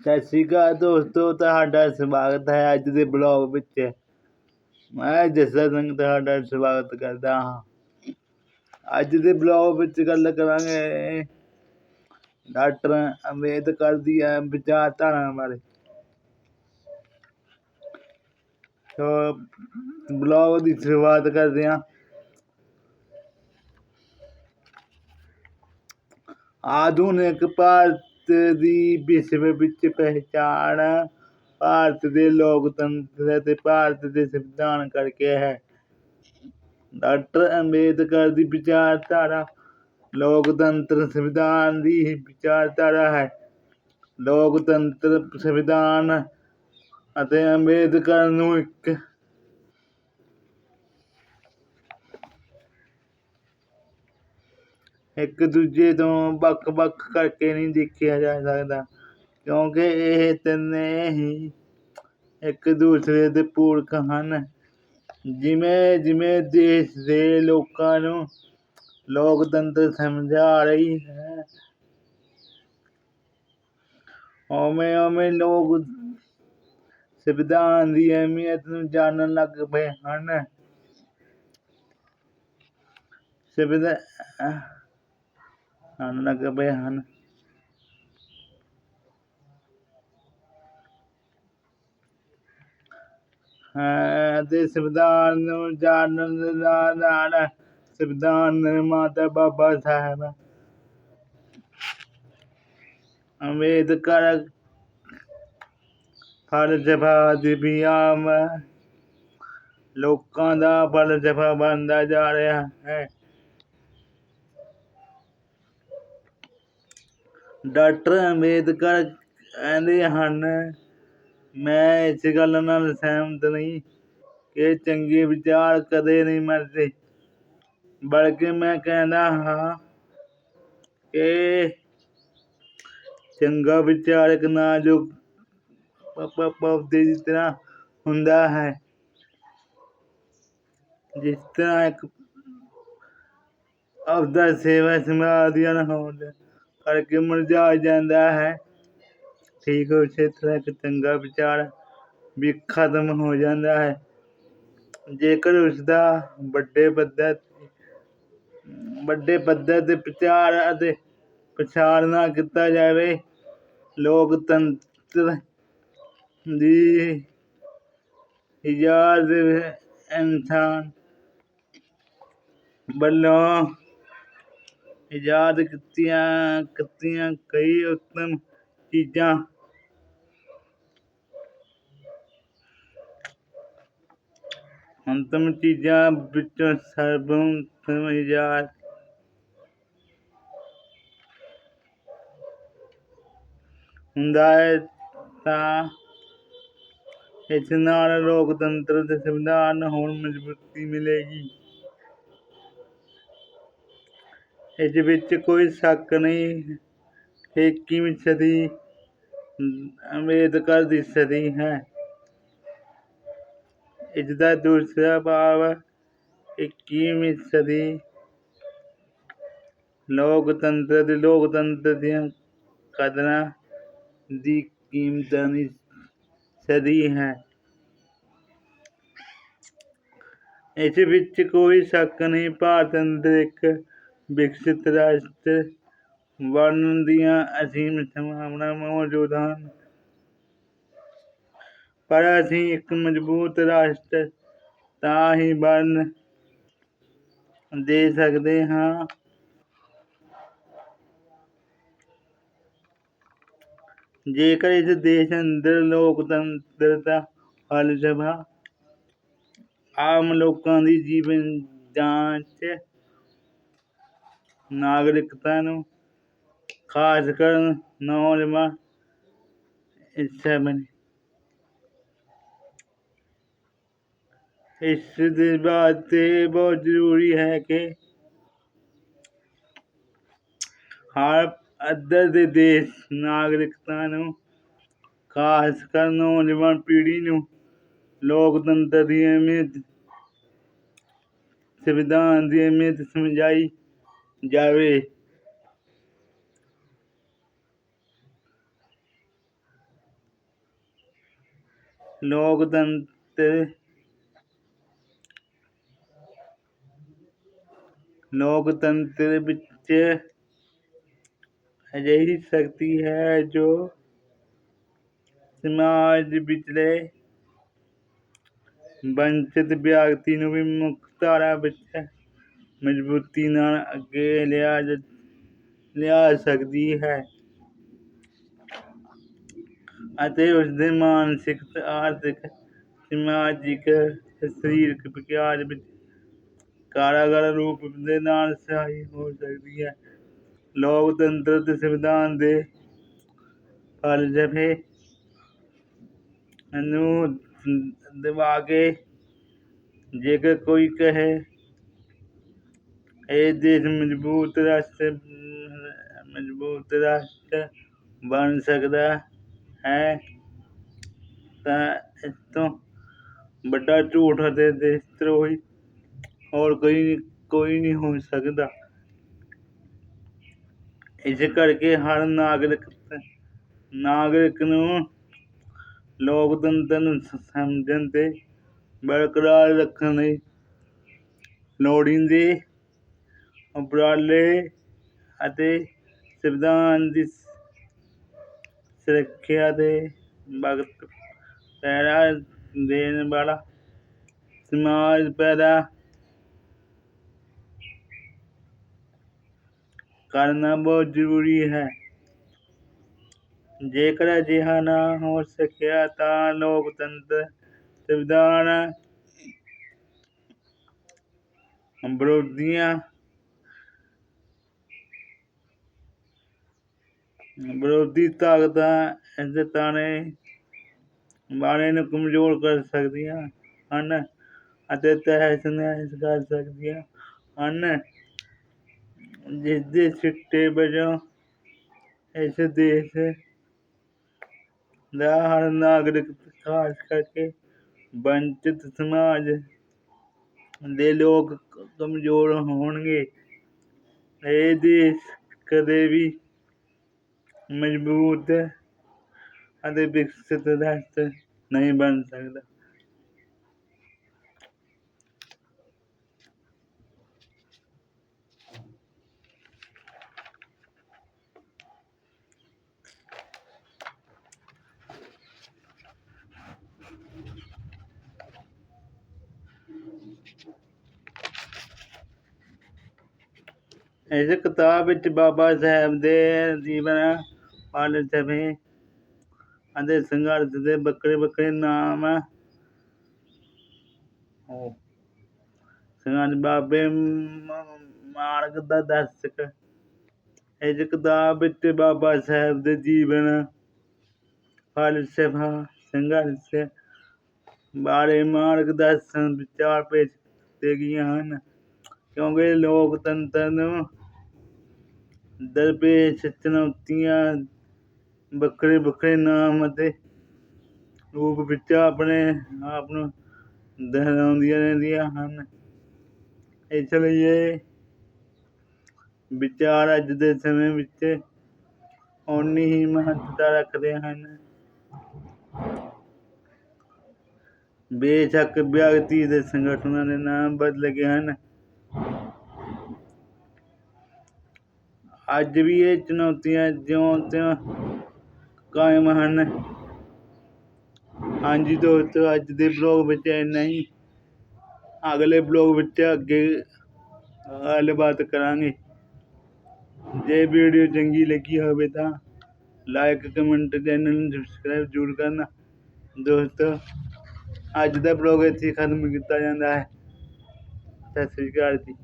ਸਤਿ ਸ਼੍ਰੀ ਅਕਾਲ ਦੋਸਤੋ, ਤੁਹਾਡਾ ਸਵਾਗਤ ਹੈ ਅੱਜ ਦੇ ਬਲੌਗ ਵਿੱਚ। ਮੈਂ ਜੱਸਾ ਸਿੰਘ ਤੁਹਾਡਾ ਸਵਾਗਤ ਕਰਦਾ ਹਾਂ। ਅੱਜ ਦੇ ਬਲੌਗ ਵਿੱਚ ਗੱਲ ਕਰਾਂਗੇ ਡਾਕਟਰ ਅੰਬੇਦਕਰ ਦੀ ਵਿਚਾਰਧਾਰਾ ਬਾਰੇ। ਸੋ ਬਲੌਗ ਦੀ ਸ਼ੁਰੂਆਤ ਕਰਦੇ ਹਾਂ। ਆਧੁਨਿਕ ਭਾਰਤ ਦੀ ਵਿਸ਼ਵ ਵਿੱਚ ਪਹਿਚਾਣ ਭਾਰਤ ਦੇ ਲੋਕਤੰਤਰ ਅਤੇ ਭਾਰਤ ਦੇ ਸੰਵਿਧਾਨ ਕਰਕੇ ਹੈ। ਡਾਕਟਰ ਅੰਬੇਦਕਰ ਦੀ ਵਿਚਾਰਧਾਰਾ ਲੋਕਤੰਤਰ ਸੰਵਿਧਾਨ ਦੀ ਹੀ ਵਿਚਾਰਧਾਰਾ ਹੈ। ਲੋਕਤੰਤਰ ਸੰਵਿਧਾਨ ਅਤੇ ਅੰਬੇਦਕਰ ਨੂੰ ਇੱਕ ਇੱਕ ਦੂਜੇ ਤੋਂ ਵੱਖ-ਵੱਖ ਕਰਕੇ ਨਹੀਂ ਦੇਖਿਆ ਜਾ ਸਕਦਾ। ਕਿਉਂਕਿ ਇਹ ਤਿੰਨੇ ਹੀ ਇੱਕ ਦੂਸਰੇ ਦੇ ਪੂਰਕ ਹਨ। ਜਿਵੇਂ ਜਿਵੇਂ ਦੇਸ਼ ਦੇ ਲੋਕਾਂ ਨੂੰ ਲੋਕਤੰਤਰ ਸਮਝਾ ਰਹੀ ਹੈ, ਉਵੇਂ ਉਵੇਂ ਲੋਕ ਸੰਵਿਧਾਨ ਦੀ ਅਹਿਮੀਅਤ ਨੂੰ ਜਾਣਨ ਲੱਗ ਪਏ ਹਨ। ਸੰਵਿਧਾਨ ਹਨ ਲੱਗ ਪਏ ਹਨ ਅਤੇ ਸੰਵਿਧਾਨ ਨੂੰ ਜਾਣਨ ਦੇ ਨਾਲ ਸੰਵਿਧਾਨ ਨਿਰਮਾਤਾ ਬਾਬਾ ਸਾਹਿਬ ਅੰਬੇਦਕਰ ਫਲਸਫਾ ਦੀ ਵੀ ਲੋਕਾਂ ਦਾ ਫਲਸਫਾ ਬਣਦਾ ਜਾ ਰਿਹਾ ਹੈ। ਡਾਕਟਰ ਅੰਬੇਦਕਰ ਕਹਿੰਦੇ ਹਨ, ਮੈਂ ਇਸ ਗੱਲ ਨਾਲ ਸਹਿਮਤ ਨਹੀਂ ਕਿ ਚੰਗੇ ਵਿਚਾਰ ਕਦੇ ਨਹੀਂ ਮਰਦੇ, ਬਲਕਿ ਮੈਂ ਕਹਿੰਦਾ ਹਾਂ ਕਿ ਚੰਗਾ ਵਿਚਾਰ ਇੱਕ ਨਾਜ਼ੁਕ ਪੌਦੇ ਦੀ ਤਰ੍ਹਾਂ ਹੁੰਦਾ ਹੈ, ਜਿਸ ਤਰ੍ਹਾਂ ਇੱਕ ਆਪਦਾ ਸੇਵਾ ਸੰਭਾਲ ਹੋਣ ਕਰਕੇ ਮੁਰਝਾ ਜਾਂਦਾ ਹੈ। ਠੀਕ ਉਸੇ ਤਰ੍ਹਾਂ ਇੱਕ ਚੰਗਾ ਵਿਚਾਰ ਵੀ ਖਤਮ ਹੋ ਜਾਂਦਾ ਹੈ। ਜੇਕਰ ਉਸ ਦਾ ਵੱਡੇ ਪੱਧਰ ਵੱਡੇ ਪੱਧਰ ਤੇ ਪ੍ਰਚਾਰ ਅਤੇ ਪ੍ਰਸਾਰ ਨਾ ਕੀਤਾ ਜਾਵੇ, ਲੋਕਤੰਤਰ ਦੀ ਇਜਾਜ਼ ਇਨਸਾਨ ਵੱਲੋਂ ਇਜਾਦ ਕੀਤੀਆਂ ਕੀਤੀਆਂ ਕਈ ਉੱਤਮ ਚੀਜ਼ਾਂ। ਅੰਤਮ ਚੀਜ਼ਾਂ ਵਿੱਚੋਂ ਸਰਬੋਤਮ ਇਜਾਦ। ਹੁੰਦਾ ਹੈ ਤਾਂ ਇਸ ਨਾਲ ਲੋਕਤੰਤਰ ਦੇ ਸੰਵਿਧਾਨ ਨੂੰ ਹੁਣ ਮਜ਼ਬੂਤੀ ਮਿਲੇਗੀ। ਇਸ ਵਿੱਚ ਕੋਈ ਸ਼ੱਕ ਨਹੀਂ ਕਿ ਇੱਕੀਵੀਂ ਸਦੀ ਅੰਬੇਦਕਰ ਦੀ ਸਦੀ ਹੈ। ਇਸ ਦਾ ਦੂਸਰਾ ਭਾਵ ਇੱਕੀਵੀਂ ਸਦੀ ਲੋਕਤੰਤਰ ਦੇ ਲੋਕਤੰਤਰ ਦੀਆਂ ਕਦਰਾਂ ਦੀ ਕੀਮਤਾਂ ਸਦੀ ਹੈ। ਇਸ ਵਿੱਚ ਕੋਈ ਸ਼ੱਕ ਨਹੀਂ, ਭਾਰਤ ਅੰਦਰ ਇੱਕ ਵਿਕਸਿਤ ਰਾਸ਼ਟਰ ਬਣਨ ਦੀਆਂ ਅਸੀਮ ਸੰਭਾਵਨਾਵਾਂ ਮੌਜੂਦ ਹਨ। ਪਰ ਅਸੀਂ ਇੱਕ ਮਜ਼ਬੂਤ ਰਾਸ਼ਟਰ ਤਾਂ ਹੀ ਬਣ ਦੇ ਸਕਦੇ ਹਾਂ। ਜੇਕਰ ਇਸ ਦੇਸ਼ ਅੰਦਰ ਲੋਕਤੰਤਰ ਦਾ ਫਲਸਫਾ ਆਮ ਲੋਕਾਂ ਦੀ ਜੀਵਨ ਜਾਂਚ ਨਾਗਰਿਕਤਾ ਨੂੰ ਖਾਸ ਕਰਨ ਨੌਜਵਾਨ ਹਿੱਸਾ ਬਣੇ ਇਸ ਦੇ ਬਾਅਦ ਤੇ ਬਹੁਤ ਜ਼ਰੂਰੀ ਹੈ ਕਿ ਹਰ ਅੱਧਰ ਦੇ ਦੇਸ਼ ਨਾਗਰਿਕਤਾ ਨੂੰ ਖਾਸ ਕਰ ਨੌਜਵਾਨ ਪੀੜ੍ਹੀ ਨੂੰ ਲੋਕਤੰਤਰ ਦੀ ਅਹਿਮੀਅਤ, ਸੰਵਿਧਾਨ ਦੀ ਅਹਿਮੀਅਤ ਸਮਝਾਈ ਜਾਵੇ। ਲੋਕਤੰਤਰ ਲੋਕਤੰਤਰ ਵਿੱਚ ਅਜਿਹੀ ਸ਼ਕਤੀ ਹੈ ਜੋ ਸਮਾਜ ਵਿਚਲੇ ਵੰਚਿਤ ਵਿਅਕਤੀ ਨੂੰ ਵੀ ਮੁੱਖ ਧਾਰਾ ਵਿੱਚ ਮਜ਼ਬੂਤੀ ਨਾਲ ਅੱਗੇ ਲਿਆ ਲਿਆ ਸਕਦੀ ਹੈ। ਅਤੇ ਉਸ ਦੇ ਮਾਨਸਿਕ, ਆਰਥਿਕ, ਸਮਾਜਿਕ, ਸਰੀਰਕ ਵਿਕਾਸ ਵਿੱਚ ਕਾਰਗਰ ਰੂਪ ਦੇ ਨਾਲ ਸਹਾਈ ਹੋ ਸਕਦੀ ਹੈ। ਲੋਕਤੰਤਰ ਤੇ ਸੰਵਿਧਾਨ ਦੇ ਫਲਸਫੇ ਨੂੰ ਦਬਾ ਕੇ ਜੇਕਰ ਕੋਈ ਕਹੇ ਇਹ ਦੇਸ਼ ਮਜ਼ਬੂਤ ਰਾਸ਼ਟਰ ਮਜ਼ਬੂਤ ਰਾਸ਼ਟਰ ਬਣ ਸਕਦਾ ਹੈ। ਤਾਂ ਇਸ ਤੋਂ ਵੱਡਾ ਝੂਠ ਅਤੇ ਦੇਸ਼ ਧਰੋਹੀ ਹੋਰ ਕੋਈ ਕੋਈ ਨਹੀਂ ਹੋ ਸਕਦਾ। ਇਸ ਕਰਕੇ ਹਰ ਨਾਗਰਿਕ ਨਾਗਰਿਕ ਨੂੰ ਲੋਕਤੰਤਰ ਨੂੰ ਸਮਝਣ ਤੇ ਬਰਕਰਾਰ ਰੱਖਣ ਲਈ ਲੋੜੀਂਦੇ ਉਪਰਾਲੇ ਅਤੇ ਸੰਵਿਧਾਨ ਦੀ ਸੁਰੱਖਿਆ ਦੇ ਵਕਤ ਪਹਿਰਾ ਦੇਣ ਵਾਲਾ ਸਮਾਜ ਪੈਦਾ ਕਰਨਾ ਬਹੁਤ ਜ਼ਰੂਰੀ ਹੈ। ਜੇਕਰ ਅਜਿਹਾ ਨਾ ਹੋ ਸਕਿਆ ਤਾਂ ਲੋਕਤੰਤਰ ਸੰਵਿਧਾਨ ਵਿਰੋਧੀਆਂ ਵਿਰੋਧੀ ਤਾਕਤਾਂ ਇਸ ਤਾਣੇ ਬਾਣੇ ਨੂੰ ਕਮਜ਼ੋਰ ਕਰ ਸਕਦੀਆਂ ਹਨ ਅਤੇ ਤਹਿਸ ਨਹਿਸ ਕਰ ਸਕਦੀਆਂ ਹਨ। ਜਿਸ ਦੇ ਸਿੱਟੇ ਵਜੋਂ ਇਸ ਦੇਸ਼ ਦਾ ਹਰ ਨਾਗਰਿਕ ਖਾਸ ਕਰਕੇ ਵੰਚਿਤ ਸਮਾਜ ਦੇ ਲੋਕ ਕਮਜ਼ੋਰ ਹੋਣਗੇ। ਇਹ ਦੇਸ਼ ਕਦੇ ਵੀ ਮਜ਼ਬੂਤ ਅਤੇ ਵਿਕਸਿਤ ਰਾਸ਼ਟਰ ਨਹੀਂ ਬਣ ਸਕਦਾ ਇਸ ਕਿਤਾਬ ਵਿੱਚ ਬਾਬਾ ਸਾਹਿਬ ਦੇ ਜੀਵਨ ਫਲਸਫੇ ਅਤੇ ਸੰਘਰਸ਼ ਦੇ ਵੱਖਰੇ ਵੱਖਰੇ ਨਾਮ ਉਹ ਸੰਘਰਸ਼ ਬਾਬੇ ਮਾਰਗ ਦਾ ਦਰਸ਼ਕ। ਇਸ ਕਿਤਾਬ ਵਿੱਚ ਬਾਬਾ ਸਾਹਿਬ ਦੇ ਜੀਵਨ ਫਲਸਫਾ ਸੰਘਰਸ਼ ਬਾਰੇ ਮਾਰਗ ਦਰਸ਼ਨ ਵਿਚਾਰ ਪੇਸ਼ ਕੀਤੇ ਗਏ ਹਨ। ਕਿਉਂਕਿ ਲੋਕਤੰਤਰ ਨੂੰ ਦਰਪੇਸ਼ ਚੁਣੌਤੀਆਂ ਵੱਖਰੇ ਵੱਖਰੇ ਨਾਮ ਅਤੇ ਰੂਪ ਵਿੱਚ ਆਪਣੇ ਆਪ ਨੂੰ ਦੁਹਰਾਉਂਦੀਆਂ ਰਹਿੰਦੀਆਂ ਹਨ। ਇਸ ਲਈ ਇਹ ਵਿਚਾਰ ਅੱਜ ਦੇ ਸਮੇਂ ਵਿੱਚ ਓਨੀ ਹੀ ਮਹੱਤਤਾ ਰੱਖਦੇ ਹਨ। ਬੇਸ਼ੱਕ ਵਿਅਕਤੀ ਦੇ ਸੰਗਠਨਾਂ ਦੇ ਨਾਮ ਬਦਲ ਗਏ ਹਨ। ਅੱਜ ਵੀ ਇਹ ਚੁਣੌਤੀਆਂ ਜਿਉਂ ਤਿਉਂ ਕਾਇਮ ਹਨ। ਹਾਂਜੀ ਦੋਸਤੋ, ਅੱਜ ਦੇ ਬਲੌਗ ਵਿੱਚ ਇੰਨਾ ਹੀ। ਅਗਲੇ ਬਲੌਗ ਵਿੱਚ ਅੱਗੇ ਗੱਲਬਾਤ ਕਰਾਂਗੇ। ਜੇ ਵੀਡੀਓ ਚੰਗੀ ਲੱਗੀ ਹੋਵੇ ਤਾਂ ਲਾਈਕ ਕਮੈਂਟ ਚੈਨਲ ਨੂੰ ਸਬਸਕ੍ਰਾਈਬ ਜ਼ਰੂਰ ਕਰਨਾ। ਦੋਸਤੋ, ਅੱਜ ਦਾ ਬਲੌਗ ਇੱਥੇ ਖਤਮ ਕੀਤਾ ਜਾਂਦਾ ਹੈ। ਸਤਿ ਸ੍ਰੀ ਅਕਾਲ ਜੀ।